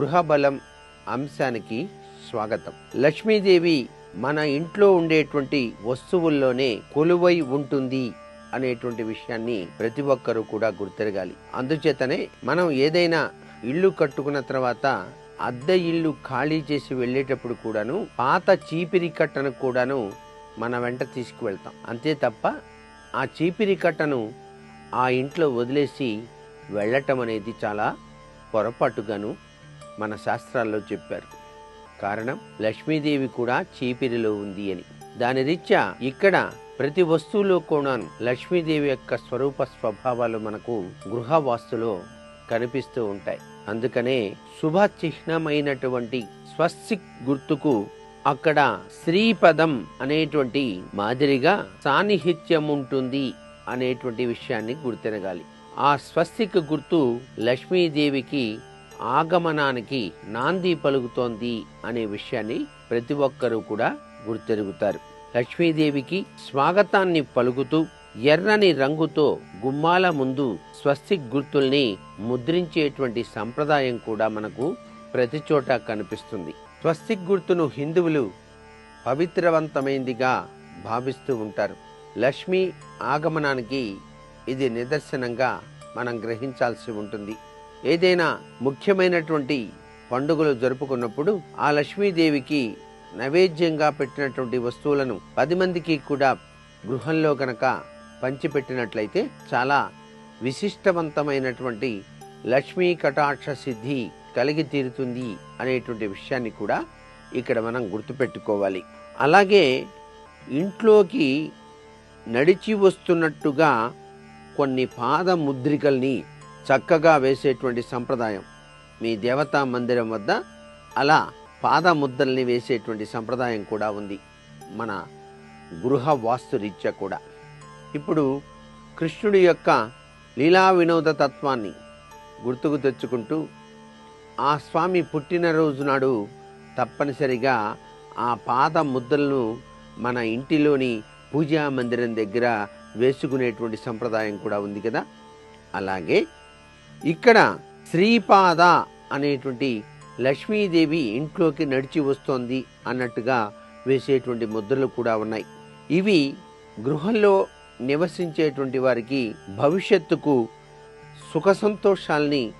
గృహబలం అంశానికి స్వాగతం. లక్ష్మీదేవి మన ఇంట్లో ఉండేటువంటి వస్తువుల్లోనే కొలువై ఉంటుంది అనేటువంటి విషయాన్ని ప్రతి ఒక్కరూ కూడా గుర్తెరగాలి. అందుచేతనే మనం ఏదైనా ఇల్లు కట్టుకున్న తర్వాత అద్దె ఇల్లు ఖాళీ చేసి వెళ్ళేటప్పుడు కూడాను పాత చీపిరి కట్టను కూడాను మన వెంట తీసుకువెళ్తాం. అంతే తప్ప ఆ చీపిరి కట్టను ఆ ఇంట్లో వదిలేసి వెళ్ళటం అనేది చాలా పొరపాటుగాను మన శాస్త్రాల్లో చెప్పారు. కారణం లక్ష్మీదేవి కూడా చీపిరిలో ఉంది అని. దాని రీత్యా ఇక్కడ ప్రతి వస్తువులో కూడా లక్ష్మీదేవి యొక్క స్వరూప స్వభావాలు మనకు గృహ వాస్తులో కనిపిస్తూ ఉంటాయి. అందుకనే శుభ చిహ్నమైనటువంటి స్వస్తిక్ గుర్తుకు అక్కడ శ్రీపదం అనేటువంటి మాదిరిగా సాన్నిహిత్యం ఉంటుంది అనేటువంటి విషయాన్ని గుర్తినగాలి. ఆ స్వస్తిక్ గుర్తు లక్ష్మీదేవికి ఆగమనానికి నాంది పలుకుతోంది అనే విషయాన్ని ప్రతి ఒక్కరూ కూడా గుర్తెరుగుతారు. లక్ష్మీదేవికి స్వాగతాన్ని పలుకుతూ ఎర్రని రంగుతో గుమ్మాల ముందు స్వస్తిక్ గుర్తుల్ని ముద్రించేటువంటి సంప్రదాయం కూడా మనకు ప్రతి చోట కనిపిస్తుంది. స్వస్తిక్ గుర్తును హిందువులు పవిత్రవంతమైందిగా భావిస్తూ ఉంటారు. లక్ష్మి ఆగమనానికి ఇది నిదర్శనంగా మనం గ్రహించాల్సి ఉంటుంది. ఏదైనా ముఖ్యమైనటువంటి పండుగలు జరుపుకున్నప్పుడు ఆ లక్ష్మీదేవికి నైవేద్యంగా పెట్టినటువంటి వస్తువులను పది మందికి కూడా గృహంలో కనుక పంచిపెట్టినట్లయితే చాలా విశిష్టవంతమైనటువంటి లక్ష్మీ కటాక్ష సిద్ధి కలిగి తీరుతుంది అనేటువంటి విషయాన్ని కూడా ఇక్కడ మనం గుర్తుపెట్టుకోవాలి. అలాగే ఇంట్లోకి నడిచి వస్తున్నట్టుగా కొన్ని పాద ముద్రికల్ని చక్కగా వేసేటువంటి సంప్రదాయం. మీ దేవతా మందిరం వద్ద అలా పాదముద్దల్ని వేసేటువంటి సంప్రదాయం కూడా ఉంది. మన గృహ వాస్తురీత్యా కూడా. ఇప్పుడు కృష్ణుడి యొక్క లీలా వినోద తత్వాన్ని గుర్తుకు తెచ్చుకుంటూ ఆ స్వామి పుట్టినరోజు నాడు తప్పనిసరిగా ఆ పాద ముద్దలను మన ఇంటిలోని పూజా మందిరం దగ్గర వేసుకునేటువంటి సంప్రదాయం కూడా ఉంది కదా. అలాగే ఇక్కడ శ్రీపాద అనేటువంటి లక్ష్మీదేవి ఇంట్లోకి నడిచి వస్తోంది అన్నట్టుగా వేసేటువంటి ముద్రలు కూడా ఉన్నాయి. ఇవి గృహంలో నివసించేటువంటి వారికి భవిష్యత్తుకు సుఖ సంతోషాల్ని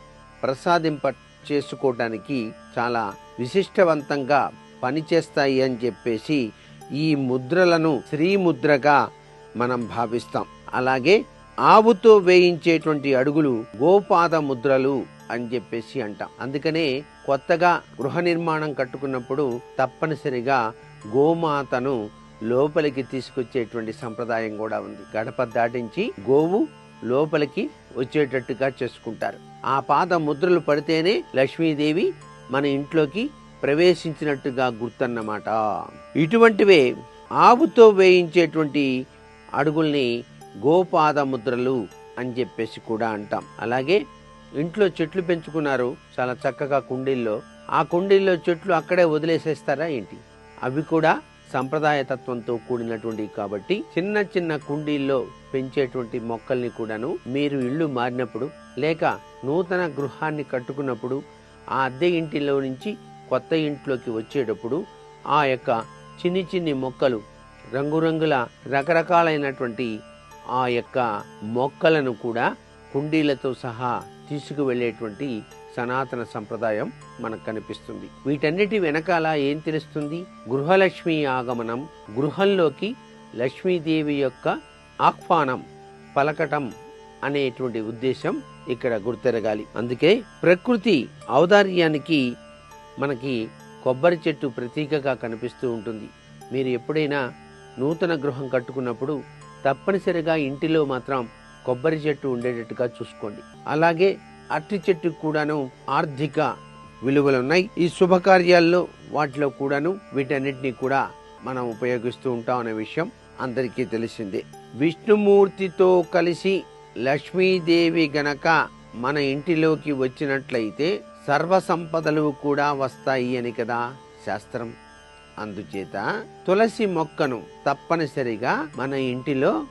ప్రసాదింప చేసుకోవటానికి చాలా విశిష్టవంతంగా పనిచేస్తాయి అని చెప్పేసి ఈ ముద్రలను శ్రీముద్రగా మనం భావిస్తాం. అలాగే ఆవుతో వేయించేటువంటి అడుగులు గోపాద ముద్రలు అని చెప్పేసి అంటాం. అందుకనే కొత్తగా గృహ నిర్మాణం కట్టుకున్నప్పుడు తప్పనిసరిగా గోమాతను లోపలికి తీసుకొచ్చేటువంటి సంప్రదాయం కూడా ఉంది. గడప దాటించి గోవు లోపలికి వచ్చేటట్టుగా చేసుకుంటారు. ఆ పాద ముద్రలు పడితేనే లక్ష్మీదేవి మన ఇంట్లోకి ప్రవేశించినట్టుగా గుర్తన్నమాట. ఇటువంటివే ఆవుతో వేయించేటువంటి అడుగుల్ని గోపాద ముద్రలు అని చెప్పేసి కూడా అంటాం. అలాగే ఇంట్లో చెట్లు పెంచుకున్నారు. చాలా చక్కగా కుండీల్లో. ఆ కుండీల్లో చెట్లు అక్కడే వదిలేసేస్తారా ఏంటి? అవి కూడా సంప్రదాయ తత్వంతో కూడినటువంటి కాబట్టి చిన్న చిన్న కుండీల్లో పెంచేటువంటి మొక్కల్ని కూడాను మీరు ఇల్లు మారినప్పుడు లేక నూతన గృహాన్ని కట్టుకున్నప్పుడు ఆ అద్దె ఇంటిలో నుంచి కొత్త ఇంట్లోకి వచ్చేటప్పుడు ఆ యొక్క చిన్ని చిన్ని మొక్కలు రంగురంగుల రకరకాలైనటువంటి ఆ యొక్క మొక్కలను కూడా కుండీలతో సహా తీసుకువెళ్ళేటువంటి సనాతన సంప్రదాయం మనకు కనిపిస్తుంది. వీటన్నిటి వెనకాల ఏం తెలుస్తుంది? గృహలక్ష్మి ఆగమనం గృహంలోకి లక్ష్మీదేవి యొక్క ఆహ్వానం పలకటం అనేటువంటి ఉద్దేశం ఇక్కడ గుర్తెరగాలి. అందుకే ప్రకృతి ఔదార్యానికి మనకి కొబ్బరి చెట్టు ప్రతీకగా కనిపిస్తూ ఉంటుంది. మీరు ఎప్పుడైనా నూతన గృహం కట్టుకున్నప్పుడు తప్పనిసరిగా ఇంటిలో మాత్రం కొబ్బరి చెట్టు ఉండేటట్టుగా చూసుకోండి. అలాగే అరటి చెట్టుకు కూడాను ఆర్థిక విలువలు ఉన్నాయి ఈ శుభకార్యాల్లో వాటిలో కూడాను వీటన్నిటిని కూడా మనం ఉపయోగిస్తూ ఉంటాం అనే విషయం అందరికీ తెలిసిందే. విష్ణుమూర్తితో కలిసి లక్ష్మీదేవి గనక మన ఇంటిలోకి వచ్చినట్లయితే సర్వ సంపదలు కూడా వస్తాయి అని కదా శాస్త్రం. అందుచేత తులసి మొక్కను తప్పనిసరిగా మన ఇంటిలో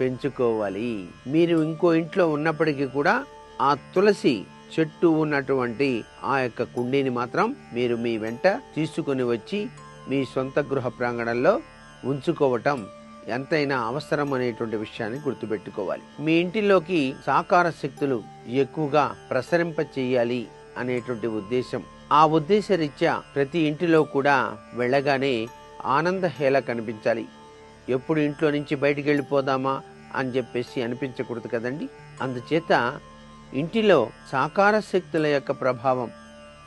పెంచుకోవాలి. మీరు ఇంకో ఇంట్లో ఉన్నప్పటికీ కూడా ఆ తులసి చెట్టు ఉన్నటువంటి ఆ యొక్క కుండీని మాత్రం మీరు మీ వెంట తీసుకుని వచ్చి మీ సొంత గృహ ప్రాంగణంలో ఉంచుకోవటం ఎంతైనా అవసరం అనేటువంటి విషయాన్ని గుర్తుపెట్టుకోవాలి. మీ ఇంటిలోకి సాకార శక్తులు ఎక్కువగా ప్రసరింప చేయాలి అనేటువంటి ఉద్దేశం ఆ ఉద్దేశరీత్యా ప్రతి ఇంటిలో కూడా వెళ్ళగానే ఆనందహేళ కనిపించాలి. ఎప్పుడు ఇంట్లో నుంచి బయటికి వెళ్ళిపోదామా అని చెప్పేసి అనిపించకూడదు కదండి. అందుచేత ఇంటిలో సాకార శక్తుల యొక్క ప్రభావం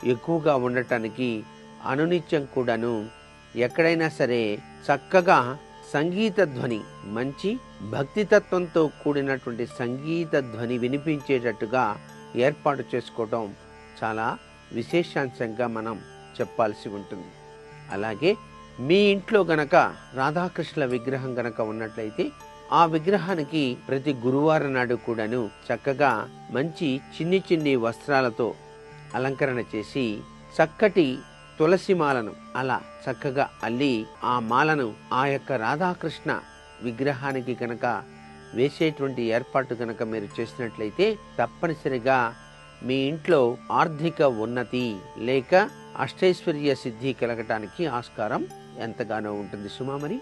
ఎక్కువగా ఉండటానికి అనునిత్యం కూడాను ఎక్కడైనా సరే చక్కగా సంగీత ధ్వని మంచి భక్తితత్వంతో కూడినటువంటి సంగీత ధ్వని వినిపించేటట్టుగా ఏర్పాటు చేసుకోవడం చాలా విశేషాంశంగా మనం చెప్పాల్సి ఉంటుంది. అలాగే మీ ఇంట్లో గనక రాధాకృష్ణుల విగ్రహం గనక ఉన్నట్లయితే ఆ విగ్రహానికి ప్రతి గురువారం నాడు కూడాను చక్కగా మంచి చిన్ని చిన్ని వస్త్రాలతో అలంకరణ చేసి చక్కటి తులసి మాలను అలా చక్కగా అల్లి ఆ మాలను ఆ యొక్క రాధాకృష్ణ విగ్రహానికి కనుక వేసేటువంటి ఏర్పాటు కనుక మీరు చేసినట్లయితే తప్పనిసరిగా మీ ఇంట్లో ఆర్థిక ఉన్నతి లేక అష్టైశ్వర్య సిద్ధి కలగటానికి ఆస్కారం ఎంతగానో ఉంటుంది సుమా మరి